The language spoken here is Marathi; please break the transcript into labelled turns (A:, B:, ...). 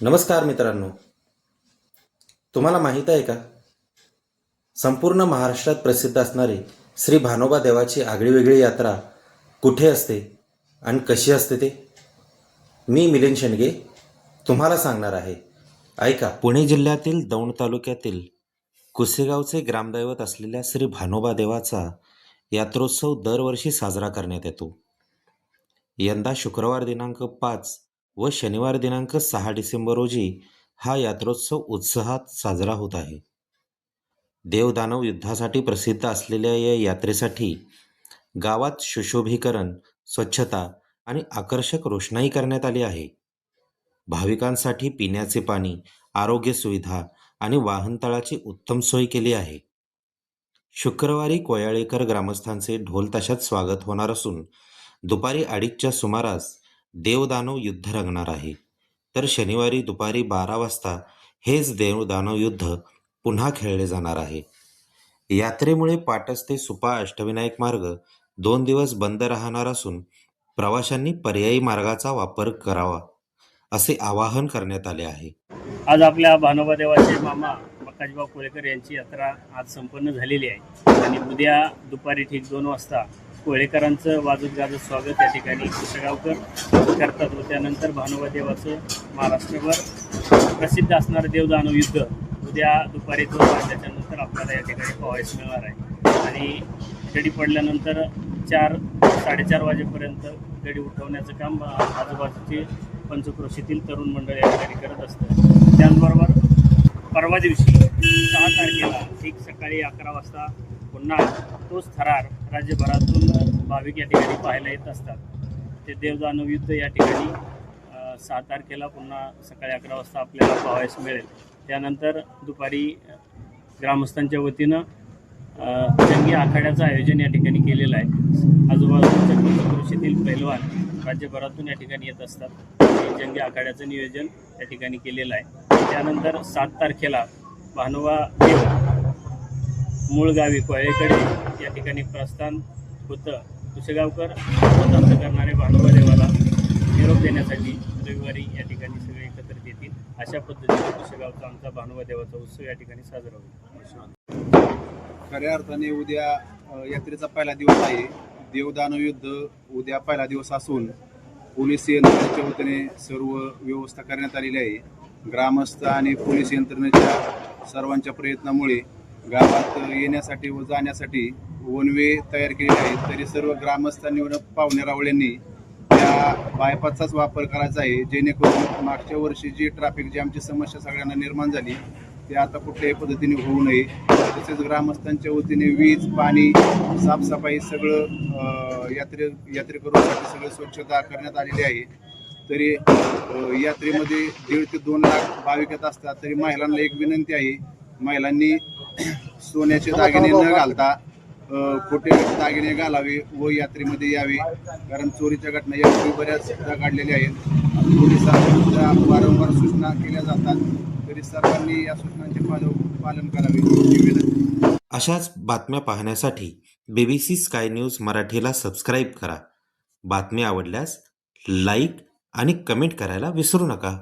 A: नमस्कार मित्रांनो. तुम्हाला माहीत आहे का? संपूर्ण महाराष्ट्रात प्रसिद्ध असणारी श्री भानोबा देवाची आगळीवेगळी यात्रा कुठे असते आणि कशी असते ते? मी मिलिंद शेंडगे तुम्हाला सांगणार आहे. ऐका. पुणे जिल्ह्यातील दौंड तालुक्यातील कुसेगावचे ग्रामदैवत असलेल्या श्री भानोबा देवाचा यात्रोत्सव दरवर्षी साजरा करण्यात येतो. यंदा शुक्रवार दिनांक पाच व शनिवार दिनांक सहा डिसेंबर रोजी हा यात्रोत्सव उत्साहात साजरा होत आहे. देवदानव युद्धासाठी प्रसिद्ध असलेल्या या यात्रेसाठी गावात सुशोभीकरण स्वच्छता आणि आकर्षक रोषणाई करण्यात आली आहे. भाविकांसाठी पिण्याचे पाणी आरोग्य सुविधा आणि वाहनतळाची उत्तम सोय केली आहे. शुक्रवारी कोयाळेकर ग्रामस्थांचे ढोल ताशात स्वागत होणार असून दुपारी अडीचच्या सुमारास देवदानव युद्ध रंगणार आहे. तर शनिवारी दुपारी बारा वाजता हेच देवदानव युद्ध पुन्हा खेळले जाणार आहे. यात्रेमुळे पाटस ते सुपा अष्टविनायक मार्ग दोन दिवस बंद राहणार असून प्रवाशांनी पर्यायी मार्गाचा वापर करावा असे आवाहन करण्यात आले आहे.
B: आज आपल्या भानोबा देवाचे मामा बकाजीबाव कोळेकर यांची यात्रा आज संपन्न झालेली आहे. आणि उद्या दुपारी ठीक दोन वाजता कोळेकरांचं वाजत गाजत स्वागत या ठिकाणी कुशगावकर करतात व त्यानंतर भानोबा देवाचं महाराष्ट्रभर प्रसिद्ध असणारं देवदानव युद्ध. उद्या दुपारी दोन वाजल्याच्यानंतर आपल्याला या ठिकाणी पाहायला मिळणार आहे. आणि गडी पडल्यानंतर चार साडेचार वाजेपर्यंत गडी उठवण्याचं काम आजूबाजूचे पंचक्रोशीतील तरुण मंडळ या ठिकाणी करत असतं त्याचबरोबर परवा दिवशी सहा तारखेला ठीक सकाळी अकरा वाजता पुन्हा तोच थरार राज्यभरातून भाविक या ठिकाणी पाहायला येत असतात. ते देवदानव युद्ध या ठिकाणी सात सहा तारखेला पुन्हा सकाळी अकरा वाजता आपल्याला पाहायस मिळेल. त्यानंतर दुपारी ग्रामस्थांच्या वतीनं जंगी आखाड्याचं आयोजन या ठिकाणी केलेलं आहे. आजूबाजूच्या कृषीतील पैलवान राज्यभरातून या ठिकाणी येत असतात. जंगी आखाड्याचं नियोजन या ठिकाणी केलेलं आहे. त्यानंतर सात तारखेला भानुवा देव मूळ गावी कोळेकडे या ठिकाणी प्रस्थान होतं. कुशेगावकर स्वतंत्र करणारे भानुबा देवाला निरोप देण्यासाठी रविवारी या ठिकाणी सगळे एकत्रित येतील. अशा पद्धतीने कुशेगावचा आमचा भानुबा देवाचा उत्सव या ठिकाणी साजरा होईल.
C: खऱ्या अर्थाने उद्या यात्रेचा पहिला दिवस आहे. देवदानव युद्ध उद्या पहिला दिवस असून पोलीस यंत्रणेच्या वतीने सर्व व्यवस्था करण्यात आलेली आहे. ग्रामस्थ आणि पोलीस यंत्रणेच्या सर्वांच्या प्रयत्नामुळे गावात येण्यासाठी व जाण्यासाठी वन वे तयार केलेले आहेत तरी सर्व ग्रामस्थांनी पाहुणे रावळ्यांनी त्या बायपासचाच वापर करायचा आहे जेणेकरून मागच्या वर्षी जी ट्रॅफिक जॅमची समस्या सगळ्यांना निर्माण झाली ते आता कुठल्याही पद्धतीने होऊ नये. तसेच ग्रामस्थांच्या वतीने वीज पाणी साफसफाई सगळं यात्रे यात्रेकरूंसाठी सगळं स्वच्छता करण्यात आलेली आहे. तरी यात्रेमध्ये दीड ते दोन लाख भाविक येत असतात तरी महिलांना एक विनंती आहे महिलांनी सोन्याचे दागिने न घालता खोटे दागिने घालावे व यात्रेमध्ये यावे. कारण चोरीच्या घटना यापूर्वी बऱ्याच सुद्धा काढलेल्या आहेत. पोलिसांच्या वारंवार सूचना केल्या जातात. तरी सर्वांनी या सूचनांचे पालन पालन करावे.
A: अशाच बातम्या पाहण्यासाठी B B C sky news मराठीला सबस्क्राईब करा. बातमी आवडल्यास लाईक आणि कमेंट करायला विसरू नका.